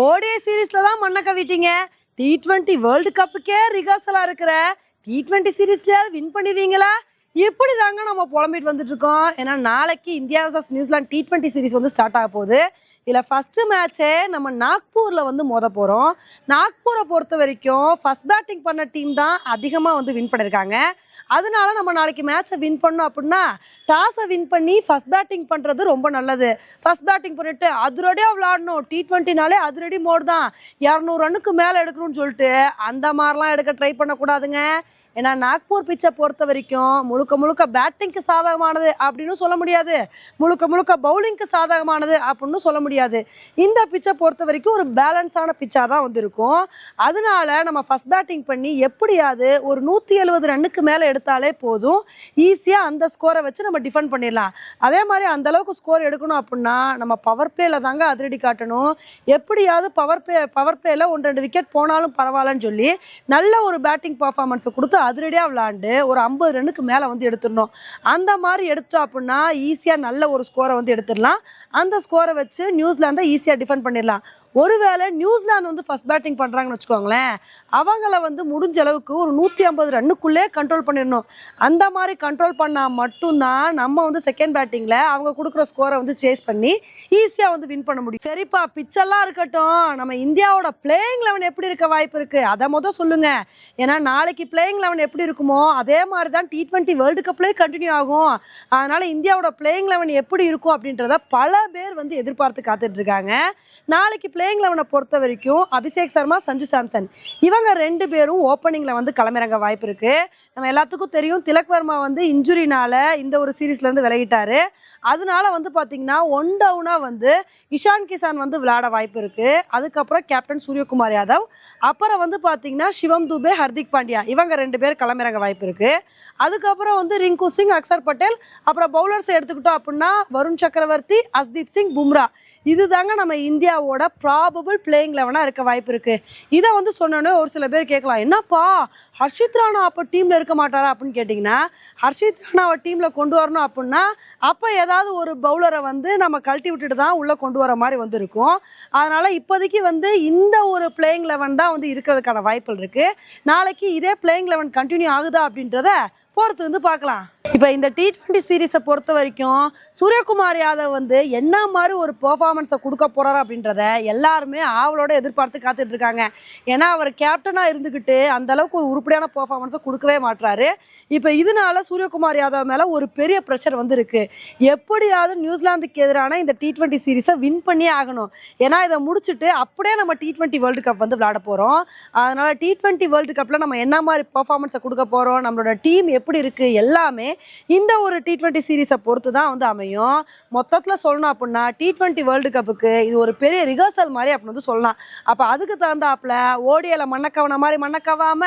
ஓடிய சீரீஸ்ல தான் மண்ணை கவிட்டீங்க. டி டுவெண்ட்டி வேர்ல்டு கப்புக்கே ரிகர்சலா இருக்கிற டி டுவெண்ட்டி சீரீஸ்லயாவது வின் பண்ணிடுவீங்களா? இப்படி தாங்க நம்ம புலம்பிட்டு வந்துட்டு இருக்கோம் ஏன்னா நாளைக்கு India versus New Zealand T twenty series வந்து ஸ்டார்ட் ஆக போகுது. இதில் ஃபஸ்ட்டு மேட்ச்சே நம்ம நாக்பூரில் வந்து மோத போகிறோம் நாக்பூரை பொறுத்த வரைக்கும் ஃபஸ்ட் பேட்டிங் பண்ண டீம் தான் அதிகமாக வந்து வின் பண்ணியிருக்காங்க அதனால நம்ம நாளைக்கு மேட்சை வின் பண்ணோம் அப்படின்னா டாஸை வின் பண்ணி ஃபஸ்ட் பேட்டிங் பண்ணுறது ரொம்ப நல்லது. ஃபஸ்ட் பேட்டிங் பண்ணிட்டு அதிரடியாக விளாடணும் டி ட்வெண்ட்டினாலே அதிரடி மோடு தான். இரநூறு ரன்னுக்கு மேலே எடுக்கணும்னு சொல்லிட்டு அந்த மாதிரிலாம் எடுக்க ட்ரை பண்ணக்கூடாதுங்க. ஏன்னா நாக்பூர் பிச்சை பொறுத்த வரைக்கும் முழுக்க முழுக்க பேட்டிங்க்கு சாதகமானது அப்படின்னு சொல்ல முடியாது. முழுக்க முழுக்க பவுலிங்க்கு சாதகமானது அப்படின்னு சொல்ல முடியாது. இந்த பிச்சை பொறுத்த வரைக்கும் ஒரு பேலன்ஸான பிச்சாக தான் வந்து இருக்கும் அதனால நம்ம ஃபஸ்ட் பேட்டிங் பண்ணி எப்படியாவது ஒரு நூற்றி எழுபது ரன்னுக்கு மேலே எடுத்தாலே போதும். ஈஸியாக அந்த ஸ்கோரை வச்சு நம்ம டிஃபெண்ட் பண்ணிடலாம். அதே மாதிரி அந்த அளவுக்கு ஸ்கோர் எடுக்கணும் அப்படின்னா நம்ம பவர் பிளேல தாங்க அதிரடி காட்டணும். எப்படியாவது பவர் பிளே பவர் பிளேல ஒன்று ரெண்டு விக்கெட் போனாலும் பரவாயில்லன்னு சொல்லி நல்ல ஒரு பேட்டிங் பர்ஃபார்மன்ஸை கொடுத்து அதிரடியாக விளாண்டு ஒரு ஐம்பது ரன்னுக்கு மேலே வந்து எடுத்துடணும். அந்த மாதிரி எடுத்தோம் அப்படின்னா ஈஸியாக நல்ல ஒரு ஸ்கோரை வந்து எடுத்துடலாம். அந்த ஸ்கோரை வச்சு நியூசிலாந்தை ஈஸியாக டிஃபெண்ட் பண்ணிடலாம். ஒருவேளை நியூசிலாந்து வந்து ஃபர்ஸ்ட் பேட்டிங் பண்ணுறாங்கன்னு வச்சுக்கோங்களேன் அவங்கள வந்து முடிஞ்ச அளவுக்கு ஒரு நூற்றி ஐம்பது ரன்னுக்குள்ளே கண்ட்ரோல் பண்ணிடணும். அந்த மாதிரி கண்ட்ரோல் பண்ணால் மட்டும்தான் நம்ம வந்து செகண்ட் பேட்டிங்கில் அவங்க கொடுக்குற ஸ்கோரை வந்து சேஸ் பண்ணி ஈஸியாக வந்து வின் பண்ண முடியும். சரிப்பா பிச்செல்லாம் இருக்கட்டும். நம்ம இந்தியாவோட பிளேயிங் லெவன் எப்படி இருக்க வாய்ப்பு இருக்குது அதை மொதல் சொல்லுங்கள் ஏன்னா நாளைக்கு பிளேயிங் லெவன் எப்படி இருக்குமோ அதே மாதிரி தான் டி டுவெண்ட்டி வேர்ல்டு கப்லேயே கண்டினியூ ஆகும். அதனால் இந்தியாவோட பிளேயிங் லெவன் எப்படி இருக்கும் அப்படின்றத பல பேர் வந்து எதிர்பார்த்து காத்துட்டு இருக்காங்க. நாளைக்கு பிளேயிங் லெவனை பொறுத்த வரைக்கும் அபிஷேக் சர்மா சஞ்சு சாம்சன். இவங்க ரெண்டு பேரும் ஓப்பனிங்கில் வந்து களமிறங்க வாய்ப்பு இருக்குது நம்ம எல்லாத்துக்கும் தெரியும் திலக் வர்மா வந்து இன்ஜுரினால் இந்த ஒரு சீரீஸ்லேருந்து விளையிட்டார் அதனால வந்து பார்த்தீங்கன்னா ஒன் டவுனாக வந்து இஷான் கிசான் வந்து விளையாட வாய்ப்பு இருக்குது அதுக்கப்புறம் கேப்டன் சூரியகுமார் யாதவ். அப்புறம் வந்து பார்த்தீங்கன்னா சிவம் துபே ஹர்திக் பாண்டியா. இவங்க ரெண்டு பேர் களமிறங்க வாய்ப்பு இருக்குது அதுக்கப்புறம் வந்து ரிங்கு சிங் அக்சர் பட்டேல். அப்புறம் பவுலர்ஸ் எடுத்துக்கிட்டோம் அப்படின்னா வருண் சக்கரவர்த்தி அஸ்தீப் சிங் பும்ரா. இதுதாங்க நம்ம இந்தியாவோட ப்ராபபிள் பிளேயிங் லெவனாக இருக்க வாய்ப்பு இருக்குது இதை வந்து சொன்னோன்னே ஒரு சில பேர் கேட்கலாம் என்னப்பா ஹர்ஷித் ராணா அப்போ டீமில் இருக்க மாட்டாரா? அப்படின்னு கேட்டிங்கன்னா ஹர்ஷித் ராணாவை டீமில் கொண்டு வரணும் அப்படின்னா அப்போ ஏதாவது ஒரு பவுலரை வந்து நம்ம கழட்டி விட்டுட்டு தான் உள்ளே கொண்டு வர மாதிரி வந்து இருக்கும் அதனால் இப்போதைக்கு வந்து இந்த ஒரு பிளேயிங் லெவன் தான் வந்து இருக்கிறதுக்கான வாய்ப்புகள் இருக்குது நாளைக்கு இதே பிளேயிங் லெவன் கண்டினியூ ஆகுதா அப்படின்றத போகிறது வந்து பார்க்கலாம். இப்போ இந்த டி ட்வெண்ட்டி சீரீஸை பொறுத்த வரைக்கும் சூரியகுமார் யாதவ் வந்து என்ன மாதிரி ஒரு பெர்ஃபார்மன்ஸை கொடுக்க போகிறார் அப்படின்றத எல்லாருமே ஆவலோட எதிர்பார்த்து காத்துட்டு இருக்காங்க. ஏன்னா அவர் கேப்டனாக இருந்துக்கிட்டு அந்த அளவுக்கு ஒரு உருப்படியான பெர்ஃபார்மன்ஸை கொடுக்கவே மாட்றாரு. இப்போ இதனால சூரியகுமார் யாதவ் மேலே ஒரு பெரிய ப்ரெஷர் வந்து இருக்கு எப்படியாவது நியூசிலாந்துக்கு எதிரான இந்த டி ட்வெண்ட்டி சீரீஸை வின் பண்ணியே ஆகணும். ஏன்னா இதை முடிச்சுட்டு அப்படியே நம்ம டி ட்வெண்ட்டி வேர்ல்டு கப் வந்து விளையாட போகிறோம் அதனால டி ட்வெண்ட்டி வேர்ல்டு கப்பில் நம்ம என்ன மாதிரி பெர்ஃபார்மன்ஸை கொடுக்க போகிறோம் நம்மளோட டீம் எப்படி இருக்குது எல்லாமே இந்த ஒரு டி ட்வெண்ட்டி சீரீஸை பொறுத்து தான் வந்து அமையும். மொத்தத்தில் சொல்லணும் அப்படின்னா டி ட்வெண்ட்டி வேர்ல்டு கப்புக்கு இது ஒரு பெரிய ரிஹர்சல் மாதிரி அப்படின்னு வந்து சொல்லலாம். அப்போ அதுக்கு தகுந்தாப்புல ஓடியில் மண்ணக்கவன மாதிரி மண்ணக்கவாம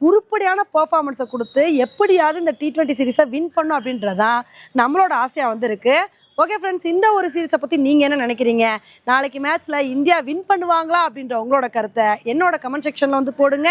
உருப்படியான பெர்ஃபார்மன்ஸை கொடுத்து எப்படியாவது இந்த டி ட்வெண்ட்டி சீரீஸை வின் பண்ணும் அப்படின்றதான் நம்மளோட ஆசையாக வந்திருக்கு ஓகே ஃப்ரெண்ட்ஸ் இந்த ஒரு சீரீஸை பற்றி நீங்கள் என்ன நினைக்கிறீங்க? நாளைக்கு மேட்ச்சில் இந்தியா வின் பண்ணுவாங்களா அப்படின்ற உங்களோட கருத்தை என்னோட கமெண்ட் செக்ஷனில் வந்து போடுங்க.